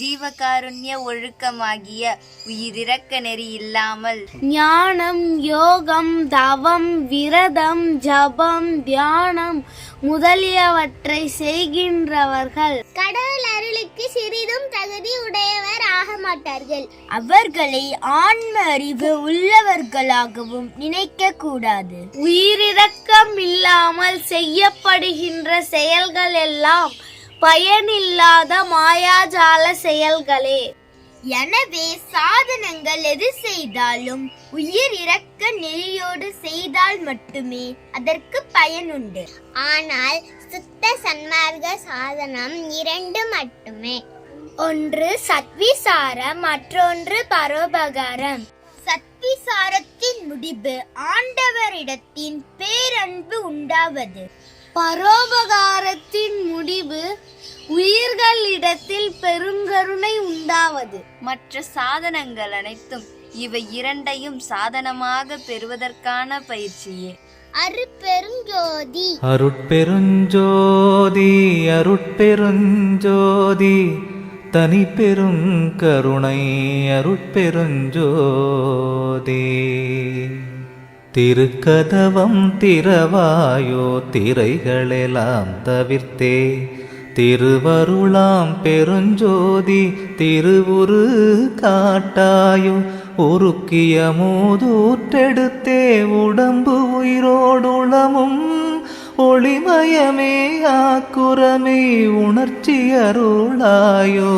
ஜீவகாருண்ய ஒழுக்கமாகிய உயிரிரக்க நெறி இல்லாமல். ஞானம் யோகம் தவம் விரதம் ஜபம் தியானம் முதலியவற்றை செய்கின்றவர்கள். கடவுள் அருளுக்கு சிறிதும் தகுதி உடையவர் ஆக மாட்டார்கள். அவர்களை ஆன்ம அறிவு உள்ளவர்களாகவும் நினைக்க கூடாது உயிரிரக்கம் இல்லாமல் செய்யப்படுகின்ற செயல்கள் எல்லாம் பயனில்லாத மாயாஜால செயல்களே. எனவே சாதனங்கள் எது செய்தாலும் உயிர் இறக்க நெறியோடு செய்தால் மட்டுமே அதற்கு பயனுண்டு. ஆனால் சுத்த சன்மார்க்க சாதனம் இரண்டு மட்டுமே. ஒன்று சத்விசாரம் மற்றொன்று பரோபகாரம். சத்விசாரத்தின் முடிவு ஆண்டவரிடத்தின் பேரன்பு உண்டாவது. பரோபகாரத்தின் உயிர்களிடத்தில் பெருங்கருணை உண்டாவது. மற்ற சாதனங்கள் அனைத்தும் இவை இரண்டையும் சாதனமாக பெறுவதற்கான பயிற்சியே. அருப்பெருஞ்சோதி அருட்பெருஞ்சோதி அருட்பெருஞ்சோதி தனி பெருங்கருணை அருட்பெருஞ்சோதி. திருக்கதவம் திறவாயோ திரைகளெல்லாம் தவிர்த்தே திருவருளாம் பெருஞ்சோதி திருவுரு காட்டாயோ உருக்கிய மூதூற்றெடுத்தே உடம்பு உயிரோடுளமும் ஒளிமயமே ஆக்குரமே உணர்ச்சி அருளாயோ